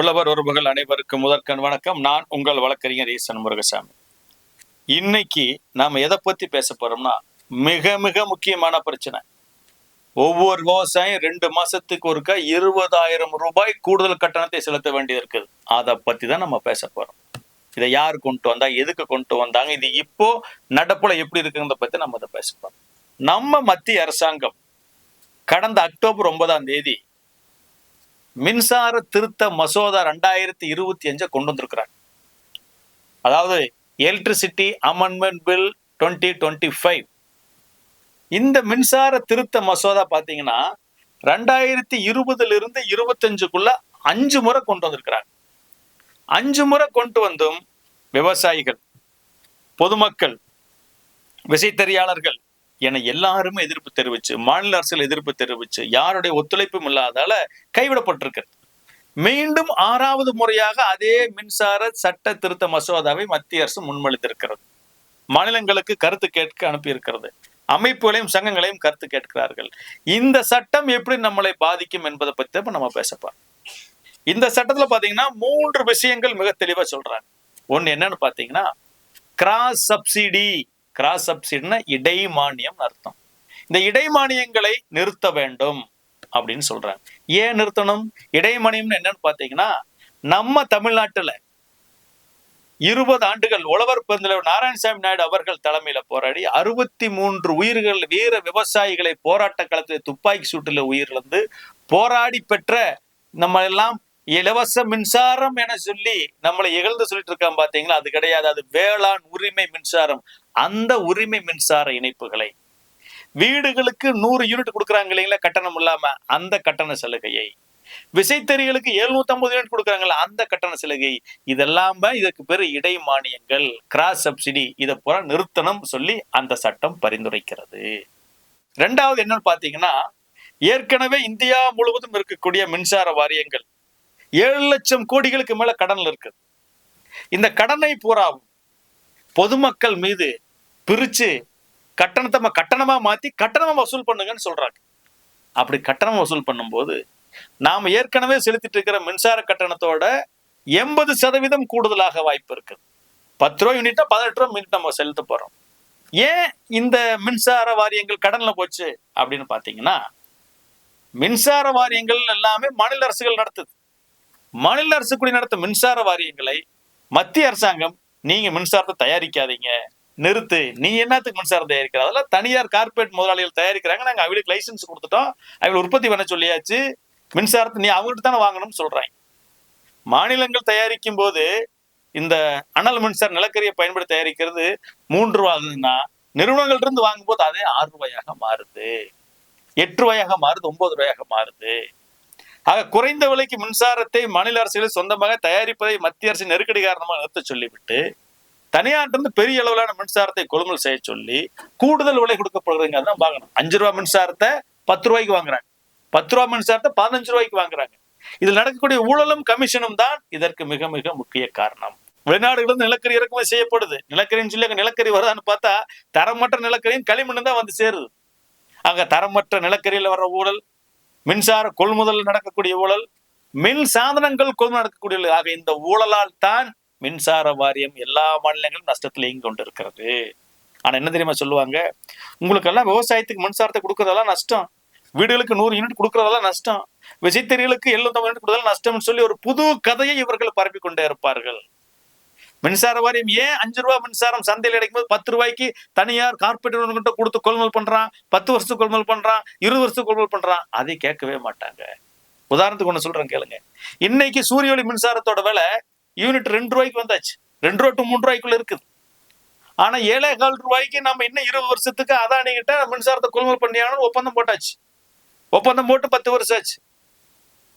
உழவர் உறவுகள் அனைவருக்கும் முதற்கண் வணக்கம். நான் உங்கள் வழக்கறிஞர் ஈசன் முருகசாமி. இன்னைக்கு நாம் எதை பற்றி பேச போறோம்னா மிக மிக முக்கியமான பிரச்சனை. ஒவ்வொரு விவசாயம் ரெண்டு மாசத்துக்கு ஒருக்கா இருபதாயிரம் ரூபாய் கூடுதல் கட்டணத்தை செலுத்த வேண்டியது இருக்குது அதை பற்றி தான் நம்ம பேச போறோம். இதை யார் கொண்டு வந்தா எதுக்கு கொண்டு வந்தாங்க இது இப்போ நடப்புல எப்படி இருக்குங்கிறத பற்றி நம்ம அதை பேச போறோம். நம்ம மத்திய அரசாங்கம் கடந்த அக்டோபர் ஒன்பதாம் தேதி மின்சார திருத்த மசோதா ரெண்டாயிரத்தி இருபத்தி அஞ்சை கொண்டு வந்திருக்கிறாங்க அதாவது electricity amendment bill twenty twenty five இந்த மின்சார திருத்த மசோதா பார்த்தீங்கன்னா ரெண்டாயிரத்தி இருபதுல இருந்து இருபத்தஞ்சுக்குள்ள அஞ்சு முறை கொண்டு வந்திருக்கிறாங்க. அஞ்சு முறை கொண்டு வந்தும் விவசாயிகள் பொதுமக்கள் விசைத்தறியாளர்கள் என எல்லாருமே எதிர்ப்பு தெரிவிச்சு மாநில அரசியல் எதிர்ப்பு தெரிவிச்சு யாருடைய ஒத்துழைப்பும் இல்லாதால கைவிடப்பட்டிருக்கிறது. மீண்டும் ஆறாவது முறையாக அதே மின்சார சட்ட திருத்த மசோதாவை மத்திய அரசு முன்மொழிந்திருக்கிறது. மாநிலங்களுக்கு கருத்து கேட்க அனுப்பியிருக்கிறது. அமைப்புகளையும் சங்கங்களையும் கருத்து கேட்கிறார்கள். இந்த சட்டம் எப்படி நம்மளை பாதிக்கும் என்பதை பத்தி நம்ம பேசப்போம் இந்த சட்டத்துல பாத்தீங்கன்னா மூன்று விஷயங்கள் மிக தெளிவா சொல்றாங்க. ஒண்ணு என்னன்னு பாத்தீங்கன்னா கிராஸ் சப்சிடி கிராஸ் சப்சிடினா இடைமானியம் அர்த்தம். இந்த இடைமானியங்களை நிறுத்த வேண்டும் அப்படின்னு சொல்றாங்க. ஏன் நிறுத்தணும்? இடைமானியம்னு என்னன்னு பாத்தீங்கன்னா நம்ம தமிழ்நாட்டுல இருபது ஆண்டுகள் உழவர் பெருந்தலைவர் நாராயணசாமி நாயுடு அவர்கள் தலைமையில போராடி அறுபத்தி மூன்று உயிர்கள் வீர விவசாயிகளை போராட்ட களத்தில் துப்பாக்கி சூட்டில் உயிரிழந்து போராடி பெற்ற நம்ம எல்லாம் இலவச மின்சாரம் என சொல்லி நம்மளை இகழ்ந்து சொல்லிட்டு இருக்கான் பாத்தீங்களா? அது கிடையாது. அது வேளாண் உரிமை மின்சாரம். அந்த உரிமை மின்சார இணைப்புகளை. வீடுகளுக்கு நூறு யூனிட் கொடுக்குறாங்க இல்லைங்களா? கட்டணம் இல்லாம அந்த கட்டண சலுகையை. விசைத்தறிகளுக்கு எழுநூத்தி ஐம்பது யூனிட் கொடுக்குறாங்கல்ல அந்த கட்டண சலுகை. இதெல்லாம் இதற்கு பேர் இடைமானியங்கள். கிராஸ் சப்சிடி இதை பூரா நிறுத்தணும் சொல்லி அந்த சட்டம் பரிந்துரைக்கிறது. ரெண்டாவது என்னன்னு பாத்தீங்கன்னா ஏற்கனவே இந்தியா முழுவதும் இருக்கக்கூடிய மின்சார வாரியங்கள். ஏழு லட்சம் கோடிகளுக்கு மேல கடன்ல இருக்குது இந்த கடனை பூராவும் பொதுமக்கள் மீது பிரிச்சு கட்டணத்தை கட்டணமா மாத்தி கட்டணமா வசூல் பண்ணுங்கன்னு சொல்றாங்க. அப்படி கட்டணம் வசூல் பண்ணும்போது நாம ஏற்கனவே செலுத்திட்டு இருக்கிற மின்சார கட்டணத்தோட எண்பது சதவீதம் கூடுதலாக வாய்ப்பு இருக்குது பத்து ரூபா யூனிட்டா பதினெட்டு ரூபா யூனிட் நம்ம செலுத்த போறோம். ஏன் இந்த மின்சார வாரியங்கள் கடன்ல போச்சு அப்படின்னு பாத்தீங்கன்னா மின்சார வாரியங்கள் எல்லாமே மாநில அரசுகள் நடத்துது. மாநில அரசு கூடி நடத்தும் மின்சார வாரியங்களை மத்திய அரசாங்கம் நீங்க மின்சாரத்தை தயாரிக்காதீங்க. நிறுத்து. நீ என்னத்துக்கு மின்சாரம் தயாரிக்கிற? அதெல்லாம் தனியார் கார்பரேட் முதலாளிகள் தயாரிக்கிறாங்க. நாங்க அவங்களுக்கு லைசன்ஸ் கொடுத்துட்டோம். அவங்களை உற்பத்தி பண்ண சொல்லியாச்சு. மின்சாரத்தை நீ அவங்ககிட்ட தானே வாங்கணும்னு சொல்றாங்க. மாநிலங்கள் தயாரிக்கும் போது இந்த அனல் மின்சார நிலக்கரியை பயன்படுத்தி தயாரிக்கிறது மூன்று ரூபா ஆகுதுன்னா நிறுவனங்கள்ட்ட இருந்து வாங்கும்போது அதே ஆறு ரூபாயாக மாறுது. எட்டு ரூபாயாக மாறுது ஒன்பது ரூபாயாக மாறுது. ஆக குறைந்த விலைக்கு மின்சாரத்தை மாநில அரசுகள் சொந்தமாக தயாரிப்பதை மத்திய அரசு நெருக்கடி காரணமாக நிறுத்த சொல்லிவிட்டு தனியார்ட்டிருந்து பெரிய அளவிலான மின்சாரத்தை கொள்முதல் செய்ய சொல்லி கூடுதல் விலை கொடுக்கப்படுறதுங்க தான் வாங்கணும். அஞ்சு ரூபா மின்சாரத்தை பத்து ரூபாய்க்கு வாங்குறாங்க. பத்து ரூபா மின்சாரத்தை பதினஞ்சு ரூபாய்க்கு வாங்குறாங்க. இதில் நடக்கக்கூடிய ஊழலும் கமிஷனும் தான் இதற்கு மிக மிக முக்கிய காரணம். வெளிநாடுகளிலிருந்து நிலக்கரி இறக்குமதி செய்யப்படுது. நிலக்கரின்னு சொல்லி அங்க நிலக்கரி வருதான்னு பார்த்தா தரமற்ற நிலக்கரியும் களிமண்ணும் தான் வந்து சேருது. அங்க தரமற்ற நிலக்கரியில் வர்ற ஊழல் மின்சார கொள்முதல் நடக்கக்கூடிய ஊழல் மின் சாதனங்கள் கொள்முதல் நடக்கக்கூடிய ஊழல். ஆக இந்த ஊழலால் தான் மின்சார வாரியம் எல்லா மாநிலங்களும் நஷ்டத்தில் இயங்கி கொண்டிருக்கிறது. ஆனா என்ன தெரியுமா சொல்லுவாங்க? உங்களுக்கு எல்லாம் விவசாயத்துக்கு மின்சாரத்தை கொடுக்கறதெல்லாம் நஷ்டம். வீடுகளுக்கு நூறு யூனிட் கொடுக்கறதெல்லாம் நஷ்டம். விசைத்தறிகளுக்கு எழுநூத்தி யூனிட் கொடுக்கறதெல்லாம் நஷ்டம்னு சொல்லி ஒரு புது கதையை இவர்கள் பரப்பி கொண்டே இருப்பார்கள். மின்சார வாரியம் ஏன் அஞ்சு ரூபாய் மின்சாரம் சந்தையில் கிடைக்கும் போது பத்து ரூபாய்க்கு தனியார் கார்பரேட் நிறுவனங்கிட்ட கொடுத்து கொள்முதல் பண்றான் பத்து வருஷத்துக்கு கொள்முதல் பண்றான் இருபது வருஷத்துக்கு கொள்முதல் பண்றான். அதை கேட்கவே மாட்டாங்க. உதாரணத்துக்கு ஒண்ணு சொல்றேன் கேளுங்க. இன்னைக்கு சூரிய ஒளி மின்சாரத்தோட விலை யூனிட் ரெண்டு ரூபாய்க்கு வந்தாச்சு. ரெண்டு ரூபா டு மூணு ரூபாய்க்குள்ள இருக்குது. ஆனா ஏழே கால் ரூபாய்க்கு நம்ம இன்னும் இருபது வருஷத்துக்கு அதானி கிட்ட மின்சாரத்தை கொள்முதல் பண்ணியானு ஒப்பந்தம் போட்டாச்சு. ஒப்பந்தம் போட்டு பத்து வருஷம் ஆச்சு.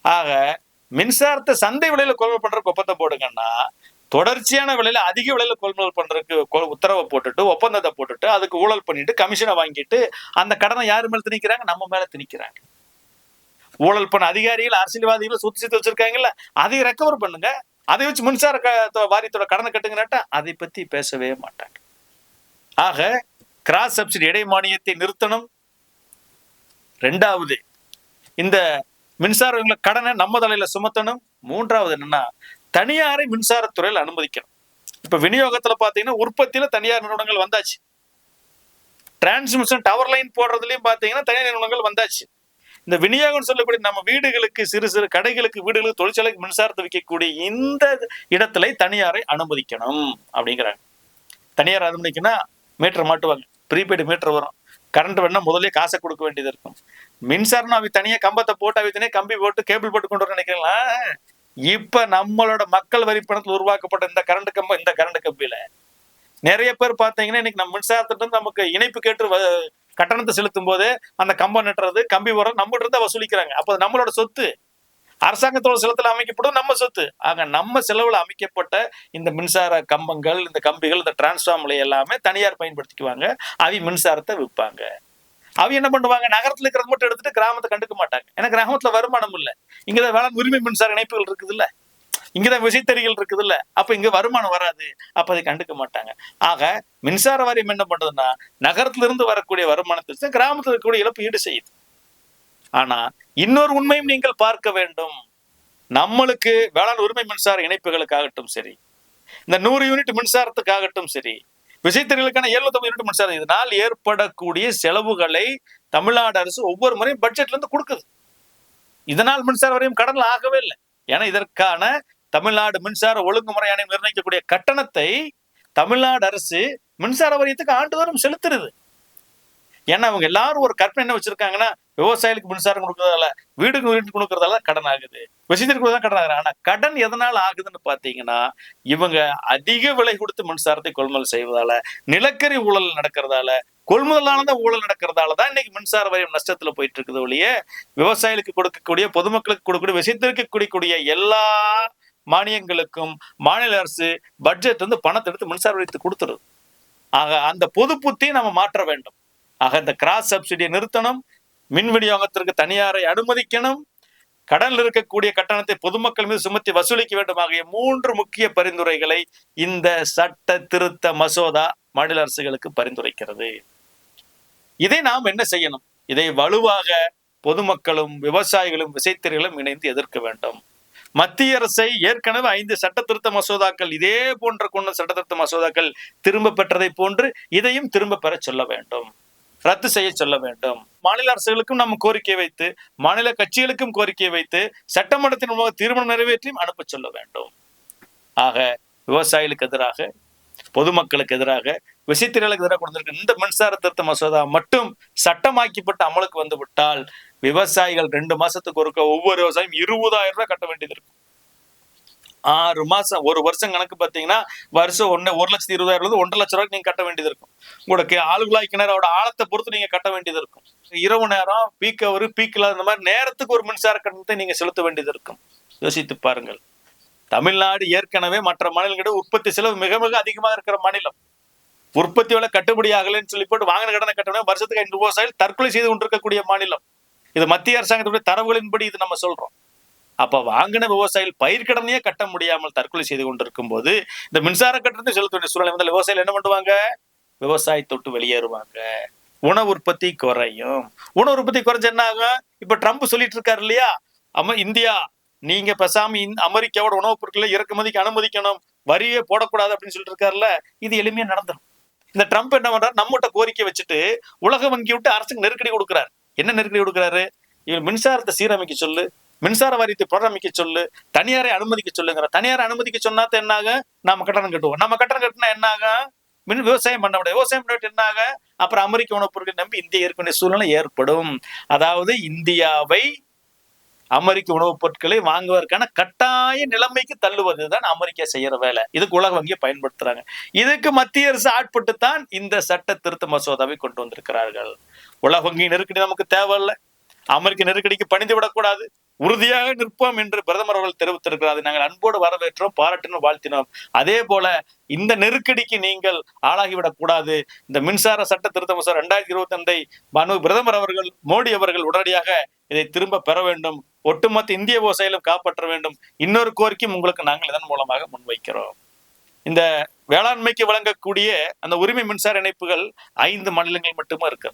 ஆக மின்சாரத்தை சந்தை விலையில கொள்முதல் பண்றதுக்கு ஒப்பந்தம் போடுங்கன்னா தொடர்ச்சியான விலையில அதிக விலையில கொள்முதல் பண்றதுக்கு உத்தரவை போட்டுட்டு ஒப்பந்தத்தை போட்டுட்டு அதுக்கு ஊழல் பண்ணிட்டு கமிஷனை வாங்கிட்டு அந்த கடனை யாரு மேல திணிக்கிறாங்க? நம்ம மேல திணிக்கிறாங்க. ஊழல் பண்ண அதிகாரிகள் அரசியல்வாதிகள் சுத்தி சுத்தி வச்சிருக்காங்கல்ல அதை ரெக்கவர் பண்ணுங்க. அதை வச்சு மின்சார வாரியத்தோட கடனை கட்டுங்கனாட்டா அதை பத்தி பேசவே மாட்டாங்க. ஆக கிராஸ் சப்சிடி இடை மானியத்தை நிறுத்தணும். ரெண்டாவது இந்த மின்சார கடனை நம்ம தலையில சுமத்தணும். மூன்றாவது என்னன்னா தனியாரை மின்சாரத்துறையில் அனுமதிக்கணும். இப்ப விநியோகத்துல பாத்தீங்கன்னா உற்பத்தியில தனியார் நிறுவனங்கள் வந்தாச்சு. டிரான்ஸ்மிஷன் டவர் லைன் போடுறதுலயும் பாத்தீங்கன்னா தனியார் நிறுவனங்கள் வந்தாச்சு. இந்த விநியோகம் சொல்லக்கூடிய நம்ம வீடுகளுக்கு சிறு சிறு கடைகளுக்கு வீடுகளுக்கு தொழிற்சாலைக்கு மின்சாரத்தை விற்கக்கூடிய இந்த இடத்துல தனியாரை அனுமதிக்கணும் அப்படிங்கிறாங்க. தனியார் அனுமதிக்குன்னா மீட்டர் மாட்டுவாங்க. ப்ரீபெய்டு மீட்டர் வரும். கரண்ட் வேணா முதலே காசை கொடுக்க வேண்டியது இருக்கும். மின்சாரம் அவை தனியா கம்பத்தை போட்டு அவை தனியாக கம்பி போட்டு கேபிள் போட்டு கொண்டு வர நினைக்கிறீங்களா? இப்ப நம்மளோட மக்கள் வரி பணத்தில் உருவாக்கப்பட்ட இந்த கரண்ட் கம்பம் இந்த கரண்ட் கம்பியில நிறைய பேர் பாத்தீங்கன்னா இன்னைக்கு நம்ம மின்சாரத்திட்ட நமக்கு இணைப்பு கேட்டு வ- கட்டணத்தை செலுத்தும் போது அந்த கம்பம் நட்டுறது கம்பி உரம் நம்மகிட்ட இருந்தா வசூலிக்கிறாங்க. அப்ப நம்மளோட சொத்து. அரசாங்கத்தோட செலத்துல அமைக்கப்படும் நம்ம சொத்து. ஆக நம்ம செலவுல அமைக்கப்பட்ட இந்த மின்சார கம்பங்கள் இந்த கம்பிகள் இந்த டிரான்ஸ்ஃபார்மர்ல எல்லாமே தனியார் பயன்படுத்திக்குவாங்க. அவி மின்சாரத்தை விற்பாங்க. அவங்க என்ன பண்ணுவாங்க? நகரத்துல இருக்கிறது மட்டும் எடுத்துட்டு கிராமத்தை கண்டுக்க மாட்டாங்க. ஏன்னா கிராமத்துல வருமானம் இல்ல. இங்கதான் வேளாண் உரிமை மின்சார இணைப்புகள் இருக்குது இல்ல இங்கதான் விசைத்தறிகள் இருக்குது இல்ல அப்ப இங்க வருமானம் வராது. அப்ப அதை கண்டுக்க மாட்டாங்க. ஆக மின்சார வாரியம் என்ன பண்றதுன்னா நகரத்துல இருந்து வரக்கூடிய வருமானத்தை கிராமத்துல இருக்கக்கூடிய இழப்பு ஈடு செய்யுது. ஆனா இன்னொரு உண்மையும் நீங்கள் பார்க்க வேண்டும். நம்மளுக்கு வேளாண் உரிமை மின்சார இணைப்புகளுக்காகட்டும் சரி இந்த நூறு யூனிட் மின்சாரத்துக்காகட்டும் சரி விசைத்தறிகளுக்கான எழுநூத்தி யூனிட் மின்சாரம் இதனால் ஏற்படக்கூடிய செலவுகளை தமிழ்நாடு அரசு ஒவ்வொரு முறையும் பட்ஜெட்ல இருந்து கொடுக்குது. இதனால் மின்சார வரையும் கடன்ல ஆகவே இல்லை. ஏன்னா இதற்கான தமிழ்நாடு மின்சார ஒழுங்குமுறை ஆணையம் நிர்ணயிக்கக்கூடிய கட்டணத்தை தமிழ்நாடு அரசு மின்சார வாரியத்துக்கு ஆண்டுதோறும் செலுத்துறது. ஏன்னா அவங்க எல்லாரும் ஒரு கற்பனை என்ன வச்சிருக்காங்கன்னா விவசாயிகளுக்கு மின்சாரம் கொடுக்கறதால வீடுக்கு வீட்டுக்கு கொடுக்கறதால கடன் ஆகுது. விசைத்திற்கு தான் கடன் ஆகுது. ஆனா கடன் எதனால ஆகுதுன்னு பாத்தீங்கன்னா இவங்க அதிக விலை கொடுத்து மின்சாரத்தை கொள்முதல் செய்வதால நிலக்கரி ஊழல் நடக்கிறதால கொள்முதலானத ஊழல் நடக்கிறதால தான் இன்னைக்கு மின்சார வாரியம் நஷ்டத்துல போயிட்டு இருக்குது ஒழிய விவசாயிகளுக்கு கொடுக்கக்கூடிய பொதுமக்களுக்கு கொடுக்கக்கூடிய விசைத்திற்கு கொடுக்கக்கூடிய எல்லா மானியங்களுக்கும் மாநில அரசு பட்ஜெட் வந்து பணத்தை எடுத்து மின்சார வாரியத்துக்கு கொடுத்துருது. ஆக அந்த பொது புத்தியை நம்ம மாற்ற வேண்டும். ஆக இந்த கிராஸ் சப்சிடியை நிறுத்தணும். மின் விநியோகத்திற்கு தனியாரை அனுமதிக்கணும். கடனில் இருக்கக்கூடிய கட்டணத்தை பொதுமக்கள் மீது சுமத்தி வசூலிக்க வேண்டும். ஆகிய மூன்று முக்கிய பரிந்துரைகளை இந்த சட்ட திருத்த மசோதா மாநில அரசுகளுக்கு பரிந்துரைக்கிறது. இதை நாம் என்ன செய்யணும்? இதை வலுவாக பொதுமக்களும் விவசாயிகளும் விசைத்தறிகளும் இணைந்து எதிர்க்க வேண்டும். மத்திய அரசை ஏற்கனவே ஐந்து சட்ட திருத்த மசோதாக்கள் இதே போன்ற கொண்ட சட்ட திருத்த மசோதாக்கள் திரும்ப பெற்றதை போன்று இதையும் திரும்ப பெற சொல்ல வேண்டும். ரத்து செய்ய சொல்ல வேண்டும். மாநில அரசுகளுக்கும் நம்ம கோரிக்கை வைத்து மாநில கட்சிகளுக்கும் கோரிக்கை வைத்து சட்டமன்றத்தின் மூலமாக தீர்மானம் நிறைவேற்றியும் அனுப்ப சொல்ல வேண்டும். ஆக விவசாயிகளுக்கு எதிராக பொதுமக்களுக்கு எதிராக விசைத்திறலுக்கு எதிராக கொடுத்திருக்க இந்த மின்சார திருத்த மசோதா மட்டும் சட்டமாக்கப்பட்டு அமலுக்கு வந்துவிட்டால் விவசாயிகள் ரெண்டு மாசத்துக்கு ஒருக்க ஒவ்வொரு விவசாயம் இருபதாயிரம் ரூபாய் கட்ட வேண்டியது இருக்கும். ஆறு மாசம் ஒரு வருஷம் கணக்கு பார்த்தீங்கன்னா வருஷம் ஒன்னு ஒரு லட்சத்தி இருபதாயிரம் இருந்து ஒன்றரை லட்சம் ரூபாய்க்கு நீங்க கட்ட வேண்டியது இருக்கும். உங்களுக்கு கி- கிணறோட ஆழத்தை பொறுத்து நீங்க கட்ட வேண்டியது இருக்கும். இரவு நேரம் பீக் அவர் பீக்ல இந்த மாதிரி நேரத்துக்கு ஒரு மின்சார கட்டணத்தை நீங்க செலுத்த வேண்டியது இருக்கும். யோசித்து பாருங்கள். தமிழ்நாடு ஏற்கனவே மற்ற மாநிலங்களிட உற்பத்தி செலவு மிக மிக அதிகமாக இருக்கிற மாநிலம். உற்பத்தி விலை கட்டுப்படி ஆகலைன்னு சொல்லி போட்டு வாங்கின கடனை கட்டணும் வருஷத்துக்கு ஐந்து விவசாயிகள் தற்கொலை செய்து கொண்டிருக்கக்கூடிய மாநிலம். இது மத்திய அரசாங்கத்துடைய தரவுகளின்படி இது நம்ம சொல்றோம். அப்ப வாங்கின விவசாயிகள் பயிர்க்கடனையே கட்ட முடியாமல் தற்கொலை செய்து கொண்டிருக்கும் போது இந்த மின்சார கட்டணத்தை செலுத்த வேண்டிய சூழ்நிலை வந்தால் விவசாயிகள் என்ன பண்ணுவாங்க? விவசாயத்தை விட்டு வெளியேறுவாங்க. உணவு உற்பத்தி குறையும். உணவு உற்பத்தி குறைஞ்ச என்ன ஆகும்? இப்ப ட்ரம்ப் சொல்லிட்டு இருக்காரு இல்லையா? அம இந்தியா நீங்க பேசாம அமெரிக்காவோட உணவுப் பொருட்களை இறக்குமதிக்கு அனுமதிக்கணும். வரியே போடக்கூடாது அப்படின்னு சொல்லிட்டு இருக்காருல்ல? இது எளிமையா நடந்துடும் இந்த ட்ரம்ப் என்ன பண்றாரு? நம்மகிட்ட கோரிக்கை வச்சுட்டு உலக வங்கி விட்டு அரசுக்கு நெருக்கடி கொடுக்குறாரு. என்ன நெருக்கடி கொடுக்குறாரு? இவர் மின்சாரத்தை சீரமைக்க சொல்லு. மின்சார வாரியத்தை புனரமைக்க சொல்லு தனியாரை அனுமதிக்க சொல்லுங்கிற தனியாரை அனுமதிக்க சொன்னாத்த என்ன நாம கட்டணம் கட்டுவோம். நம்ம கட்டணம் கட்டினா என்னாக? மின் விவசாயம் பண்ண முடியாது. விவசாயம் பண்ணிட்டு என்னாக? அப்புறம் அமெரிக்க உணவுப் பொருட்களை நம்பி இந்தியா ஏற்கனவே சூழ்நிலை ஏற்படும். அதாவது இந்தியாவை அமெரிக்க உணவுப் பொருட்களை வாங்குவதற்கான கட்டாய நிலைமைக்கு தள்ளுவதுதான் அமெரிக்கா செய்யற வேலை. இதுக்கு உலக வங்கியை பயன்படுத்துறாங்க. இதுக்கு மத்திய அரசு ஆட்பட்டு தான் இந்த சட்ட திருத்த மசோதாவை கொண்டு வந்திருக்கிறார்கள். உலக வங்கி நெருக்கடி நமக்கு தேவையில்லை. அமெரிக்க நெருக்கடிக்கு பணிந்து விடக்கூடாது உறுதியாக நிற்போம் என்று பிரதமர் அவர்கள் தெரிவித்திருக்கிறார். அதை நாங்கள் அன்போடு வரவேற்றோம் பாராட்டினோம் வாழ்த்தினோம். அதே போல இந்த நெருக்கடிக்கு நீங்கள் ஆளாகிவிடக் கூடாது. இந்த மின்சார சட்ட திருத்த மசோதா ரெண்டாயிரத்தி இருபத்தி ரெண்டை மனு பிரதமர் அவர்கள் மோடி அவர்கள் உடனடியாக இதை திரும்ப பெற வேண்டும். ஒட்டுமொத்த இந்திய விவசாயிகளும் காப்பாற்ற வேண்டும். இன்னொரு கோரிக்கையும் உங்களுக்கு நாங்கள் இதன் மூலமாக முன்வைக்கிறோம். இந்த வேளாண்மைக்கு வழங்கக்கூடிய அந்த உரிமை மின்சார இணைப்புகள் ஐந்து மாநிலங்கள் மட்டுமே இருக்கு.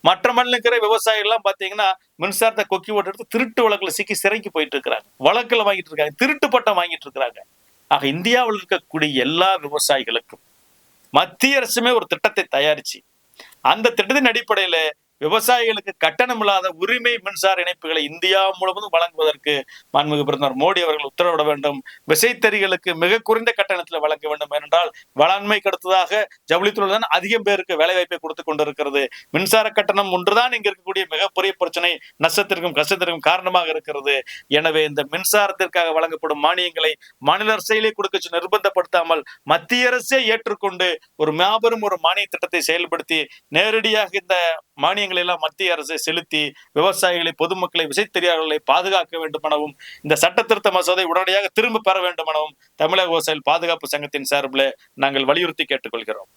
மற்ற மாநிலம் இருக்கிற விவசாயிகள் எல்லாம் பாத்தீங்கன்னா மின்சாரத்தை கொக்கி ஓட்டு எடுத்து திருட்டு வழக்குல சிக்கி சிறைக்கு போயிட்டு இருக்கிறாங்க. வழக்குல வாங்கிட்டு இருக்காங்க. திருட்டு பட்டம் வாங்கிட்டு இருக்கிறாங்க. ஆக இந்தியாவில் இருக்கக்கூடிய எல்லா விவசாயிகளுக்கும் மத்திய அரசுமே ஒரு திட்டத்தை தயாரிச்சு அந்த திட்டத்தின் அடிப்படையில விவசாயிகளுக்கு கட்டணமில்லாத உரிமை மின்சார இணைப்புகளை இந்தியா முழுவதும் வழங்குவதற்கு மாண்புமிகு பிரதமர் மோடி அவர்கள் உத்தரவிட வேண்டும். விசைத்தறிகளுக்கு மிக குறைந்த கட்டணத்தில் வழங்க வேண்டும் ஏனென்றால் வளாண்மைக்கு அடுத்ததாக ஜவுளித்துறை தான் அதிகம் பேருக்கு வேலை வாய்ப்பை கொடுத்து கொண்டிருக்கிறது. மின்சார கட்டணம் ஒன்றுதான் இங்க இருக்கக்கூடிய மிகப்பெரிய பிரச்சனை நஷ்டத்திற்கும் கஷ்டத்திற்கும் காரணமாக இருக்கிறது. எனவே இந்த மின்சாரத்திற்காக வழங்கப்படும் மானியங்களை மாநில அரசியலே கொடுக்க நிர்பந்தப்படுத்தாமல் மத்திய அரசே ஏற்றுக்கொண்டு ஒரு மாபெரும் ஒரு மானிய திட்டத்தை செயல்படுத்தி நேரடியாக இந்த மானியங்களை எல்லாம் மத்திய அரசு செலுத்தி விவசாயிகளை பொதுமக்களை விசைத்தறியாளர்களை பாதுகாக்க வேண்டும் எனவும் இந்த சட்ட திருத்த மசோதை உடனடியாக திரும்ப பெற வேண்டும் எனவும் தமிழக விவசாயிகள் பாதுகாப்பு சங்கத்தின் சார்பில் நாங்கள் வலியுறுத்தி கேட்டுக்கொள்கிறோம்.